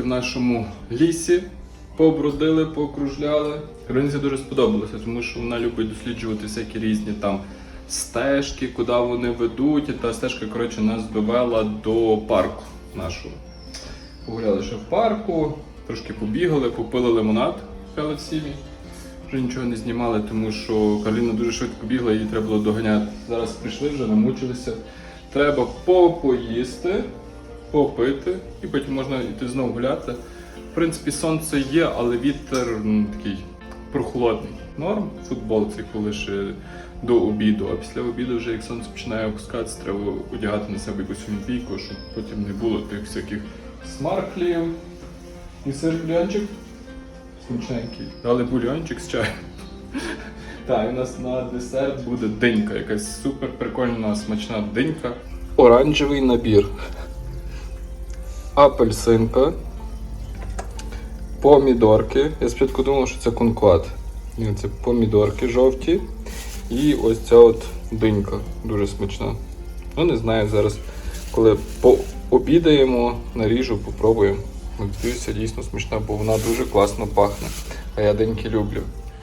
Трохи в нашому лісі, побродили, покружляли. Каролінці дуже сподобалося, тому що вона любить досліджувати всякі різні там стежки, куди вони ведуть. І та стежка, коротше, нас довела до парку нашого. Погуляли ще в парку, трошки побігали, попили лимонад, в сім'ї. Вже нічого не знімали, тому що Кароліна дуже швидко бігла, її треба було доганяти. Зараз прийшли вже, намучилися. Треба попоїсти, попити, і потім можна йти знову гуляти. В принципі, сонце є, але вітер м, такий прохолодний. Норм. Футболці, коли ще до обіду. А після обіду, вже як сонце починає опускатися, треба одягати на себе якусь олімпійку, щоб потім не було тих всяких смарклів. І сир бульончик смачненький. Дали бульончик з чаєм. Так, у нас на десерт буде динька, якась супер прикольна смачна динька. Оранжевий набір. Апельсинка. Помідорки. Я спочатку думав, що це кункват. Ні, це помідорки жовті. І ось ця от динька. Дуже смачна. Ну, не знаю, зараз, коли пообідаємо, наріжу, попробуємо. Надіюся, дійсно смачна, бо вона дуже класно пахне. А я деньки люблю.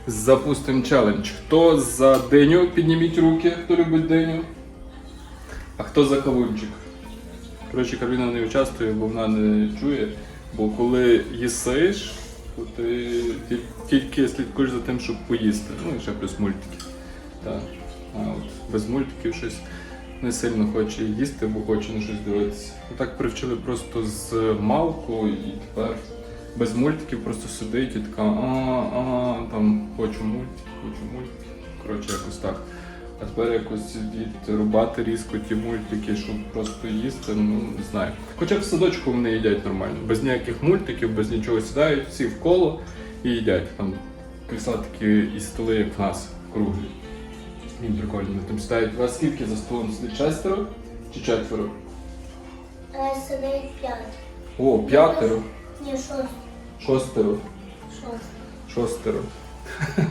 Запустимо челендж. Хто за диню? Підніміть руки, хто любить диню. А хто за кавунчик? Коротше, Кароліна не участвує, бо вона не чує. Бо коли їсиш, то ти ті- тільки слідкуєш за тим, щоб поїсти. Ну і ще плюс мультики. Так. А от без мультиків щось не сильно хоче їсти, бо хоче на щось дивитися. Так привчили просто з малку і тепер без мультиків просто сидить і така а, а, там хочу мультик, хочу мультик. Коротше, якось так. А тепер якось відрубати різко ті мультики, щоб просто їсти, ну не знаю. Хоча в садочку вони їдять нормально, без ніяких мультиків, без нічого сідають, всі в коло і їдять. Там крісла такі і столи, як в нас, круглі. Він прикольно, вони там сідають. У вас скільки за столом сидить? Шестеро чи четверо? Е, Сидить п'ять. О, п'ятеро, Ні, шость. шостеро, Шость. шостеро.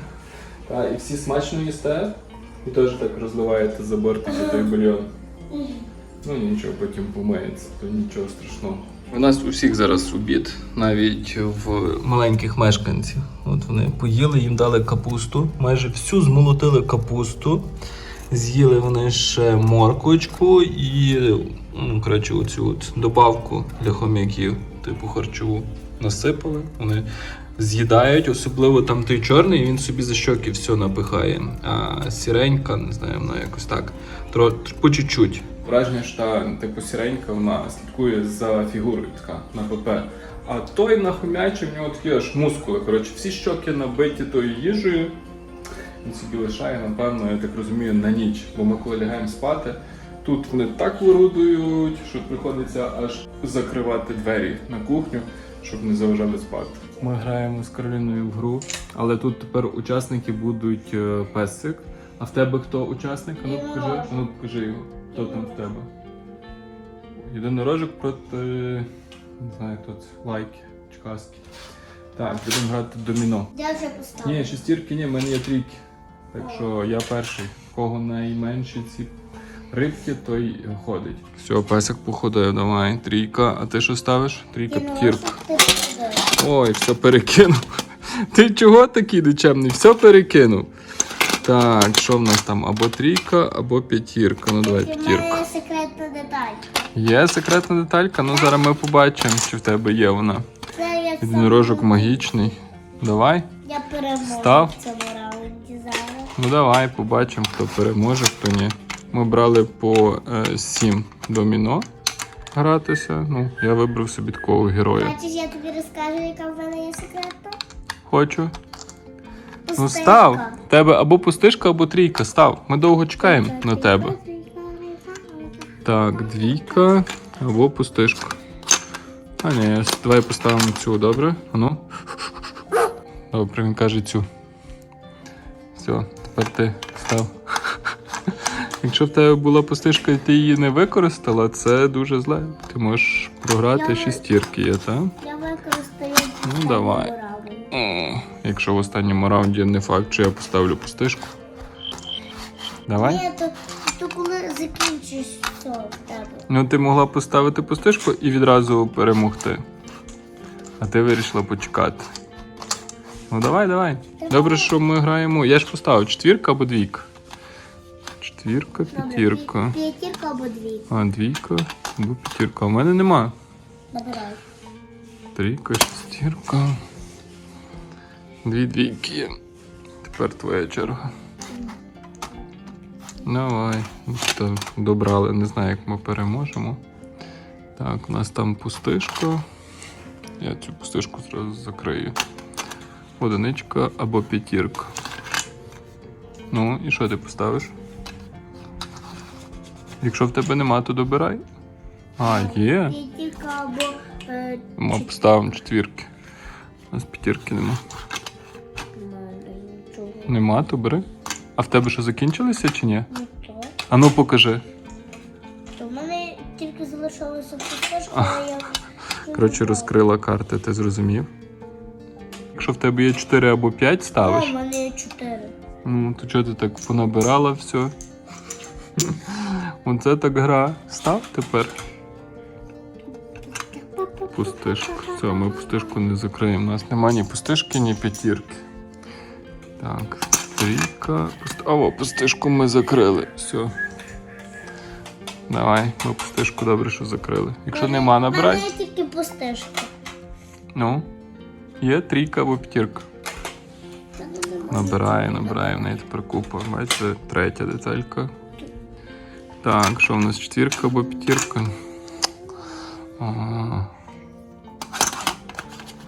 Так, і всі смачно їсте? І теж так розливаєте за бортики той бульйон. Ну нічого, потім помиється, то нічого страшного. У нас у всіх зараз обід, навіть в маленьких мешканців. От вони поїли, їм дали капусту, майже всю змолотили капусту. З'їли вони ще морквочку і ну, коротше, оцю от добавку для хом'яків, типу харчову, насипали. Вони з'їдають, особливо там той чорний, він собі за щоки все напихає. А сіренька, не знаю, вона якось так, тро, по чуть-чуть. Враження, що типу сіренька, вона слідкує за фігурою така на ПП. А той нахомячий, в нього такі аж мускули. Коротше, всі щоки набиті тою їжею. Він собі лишає, напевно, я так розумію, на ніч. Бо ми коли лягаємо спати, тут вони так вирудують, що приходиться аж закривати двері на кухню, щоб не заважали спати. Ми граємо з Кароліною в гру, але тут тепер учасники будуть е, песик. А в тебе хто учасник? А ну покажи, а ну покажи його. Хто там в тебе? Єдинорожок проти. не знаю, хто це, лайки, чкаски. Так, будемо грати доміно. Я вже поставила. Ні, шестірки ні, в мене є трійки. Так що я перший. В кого найменші ці рибки, той ходить. Все, песик походив, давай. Трійка. А ти що ставиш? Трійка, п'ятірка. Ой, все перекинув. Ти чого такий нечемний? Все перекинув. Так, що в нас там? Або трійка, або п'ятірка. Ну давай п'ятірка. є секретна деталь. Є секретна деталька? Ну зараз ми побачимо, чи в тебе є вона. Єдинорожок магічний. Давай. Я переможу Став? в цьому раунді зараз. Ну давай побачимо, хто переможе, хто ні. Ми брали по е, 7 доміно гратися. Ну, я вибрав собі такого героя. Хочеш, я тобі розкажу, яка в мене є секретна? Хочу. Ну став. Тебе або пустишка, або трійка. Став. Ми довго чекаємо на тебе. Так, двійка або пустишка. А ні, давай поставимо цю, добре? Ану. Добре, він каже цю. Все, тепер ти став. Якщо в тебе була пустишка і ти її не використала, це дуже зле. Ти можеш програти Я- шістірки, є, так? Я використаю Ну, давай. О, Якщо в останньому раунді не факт, що я поставлю пустишку. Давай. Ні, то, то коли закінчиш все в тебе. Ну, ти могла поставити пустишку і відразу перемогти. А ти вирішила почекати. Ну давай, давай. Добре, що ми граємо. Я ж поставив четвірка або двійка. Четвірка, п'ятірка. П'ятірка або дві. А, двійка або п'ятірка. У мене нема. Набирай. Трійка, шестірка. Дві двійки. Тепер твоя черга. Давай. Добрали. Не знаю, як ми переможемо. Так, у нас там пустишка. Я цю пустишку зразу закрию. Одиничка або п'ятірка. Ну, і що ти поставиш? Якщо в тебе нема, то добирай. А, є. Е, Ми поставимо четвірки. У нас п'ятірки нема. Нема, то бери. А в тебе що закінчилися чи ні? Ну. А ну покажи. В мене тільки залишилося пустошка, А. але я. Коротше, розкрила карти, ти зрозумів. Якщо в тебе є 4 або 5 О, ставиш, в мене є чотири. ну то чого ти так понабирала все? Оце так гра. Став тепер пустишку. Все, ми пустишку не закриємо. У нас нема ні пустишки, ні п'ятірки. Так, трійка. А, о, пустишку ми закрили. Все. Давай, ми пустишку добре, що закрили. Якщо нема, набирай. є тільки пустишка. Ну, є трійка або п'ятірка. Набирає, набирає, в неї тепер купа. Бачите, третя деталька. Так, що в нас четвірка або п'ятірка? Ага.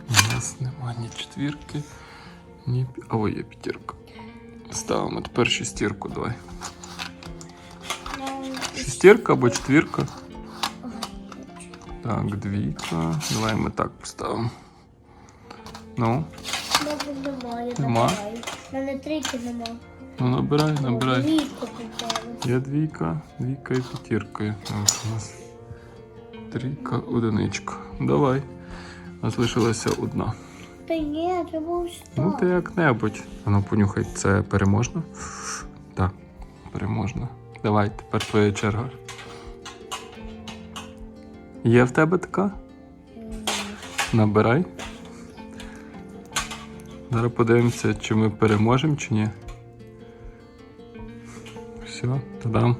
У нас нема ні четвірки, ні пі- А, ой, є п'ятірка. Ставимо тепер шестірку, давай. Ну, Шестірка або четвірка? Так, двійка. Давай ми так поставимо. Ну, Добре, немає. Нема? набираю. У мене трійки нема. Ну набирай, набирай. Є двійка, двійка і п'ятірка. У нас трійка, одиничка. Давай. У нас лишилася одна. Та ні, треба ось Ну, так. ти як-небудь. А ну понюхай, це переможна? Так, переможна. Давай, тепер твоя черга. Є в тебе така? Набирай. Зараз подивимося, чи ми переможемо, чи ні. Все, тадам.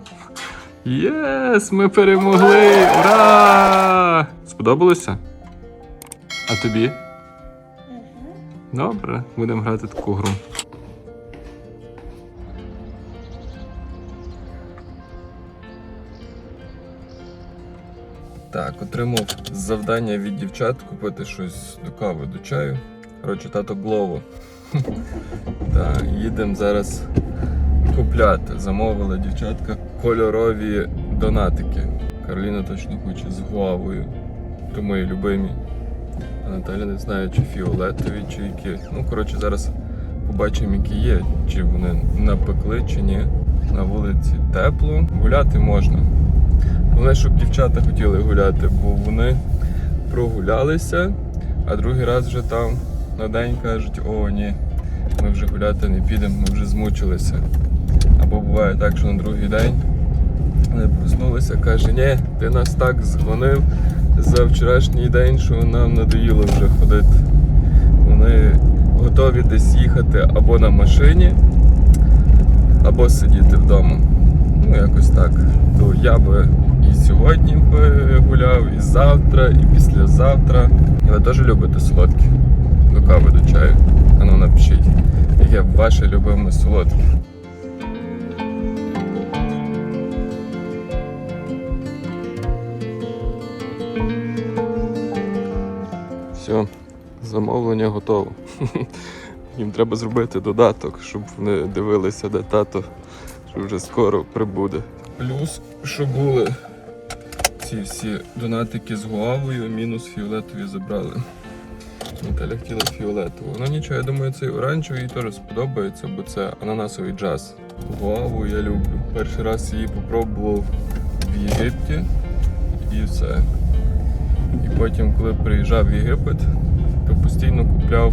Єс! Ми перемогли! Ура! Сподобалося? А тобі? Добре, будемо грати таку гру. Так, отримав завдання від дівчат купити щось до кави, до чаю. Коротше, тато Глово. Так, їдемо зараз купляти. Замовила дівчатка кольорові донатики. Кароліна точно хоче з гуавою. То мої любимі. А Наталя не знає, чи фіолетові, чи які. Ну, коротше, зараз побачимо, які є, чи вони напекли, чи ні. На вулиці тепло. Гуляти можна. Головне, щоб дівчата хотіли гуляти, бо вони прогулялися, а другий раз вже там на день кажуть, о, ні, ми вже гуляти не підемо, ми вже змучилися. Або буває так, що на другий день вони проснулися, каже, ні, ти нас так згонив за вчорашній день, що нам надоїло вже ходити. Вони готові десь їхати або на машині, або сидіти вдома. Ну, якось так. То я би і сьогодні би гуляв, і завтра, і післязавтра. Ви теж любите солодкі? До кави, до чаю. А ну напишіть, яке ваше любиме солодке. Все, замовлення готово. Їм треба зробити додаток, щоб вони дивилися, де тато, що вже скоро прибуде. Плюс, що були ці всі донатики з гуавою, мінус фіолетові забрали. Наталя хотіла фіолетову. Ну нічого, я думаю, цей оранжевий теж сподобається, бо це ананасовий джаз. Гуаву я люблю. Перший раз її попробував в Єгипті і все. І потім, коли приїжджав в Єгипет, то постійно купляв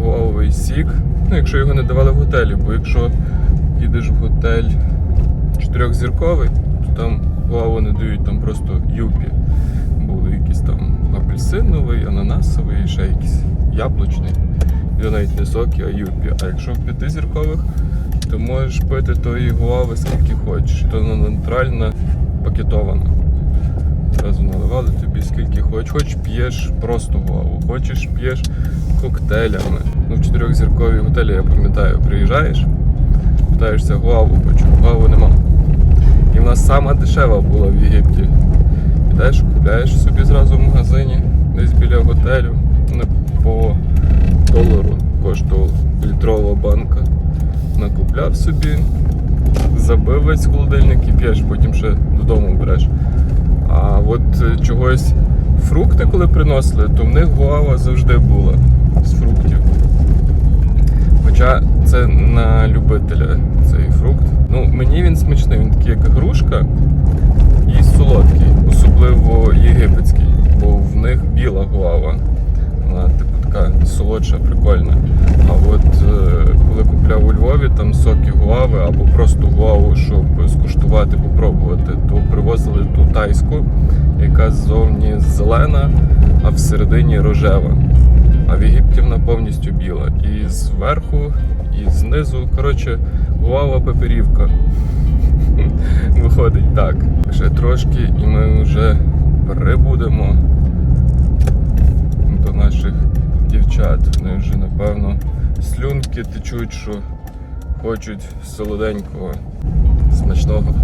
гуавовий сік. Ну, якщо його не давали в готелі, бо якщо їдеш в готель чотирьохзірковий, то там гуаву не дають, там просто юпі. Були якісь там апельсиновий, ананасовий і ще якийсь яблучний. Його навіть не соки, а юпі. А якщо в п'ятизіркових, то можеш пити тої гуави скільки хочеш. То вона натуральна пакетована. Зразу наливали тобі скільки хочеш. Хоч п'єш просто гуаву, хочеш п'єш коктейлями. Ну, в чотирьохзіркові готелі, я пам'ятаю, приїжджаєш, питаєшся гуаву, хочу, гуаву нема. І в нас сама дешева була в Єгипті. Ідеш, купляєш собі зразу в магазині, десь біля готелю. Не по долару коштувала літрова банка. Накупляв собі, забив весь холодильник і п'єш, потім ще додому береш. А от е, чогось фрукти, коли приносили, то в них гуава завжди була з фруктів. Хоча це на любителя цей фрукт. Ну, мені він смачний, він такий, як грушка і солодкий, особливо єгипетський, бо в них біла гуава. Вона типу така солодша, прикольна. А от е, коли купляв у Львові там соки гуави або просто гуаву, щоб скуштувати, попробувати, то привозили ту тайську, яка ззовні зелена, а всередині рожева. А в Єгипті вона повністю біла. І зверху, і знизу. Коротше, гуава пеперівка. Виходить так. Ще трошки, і ми вже прибудемо до наших дівчат. Вони вже, напевно, слюнки течуть, що хочуть солоденького, смачного.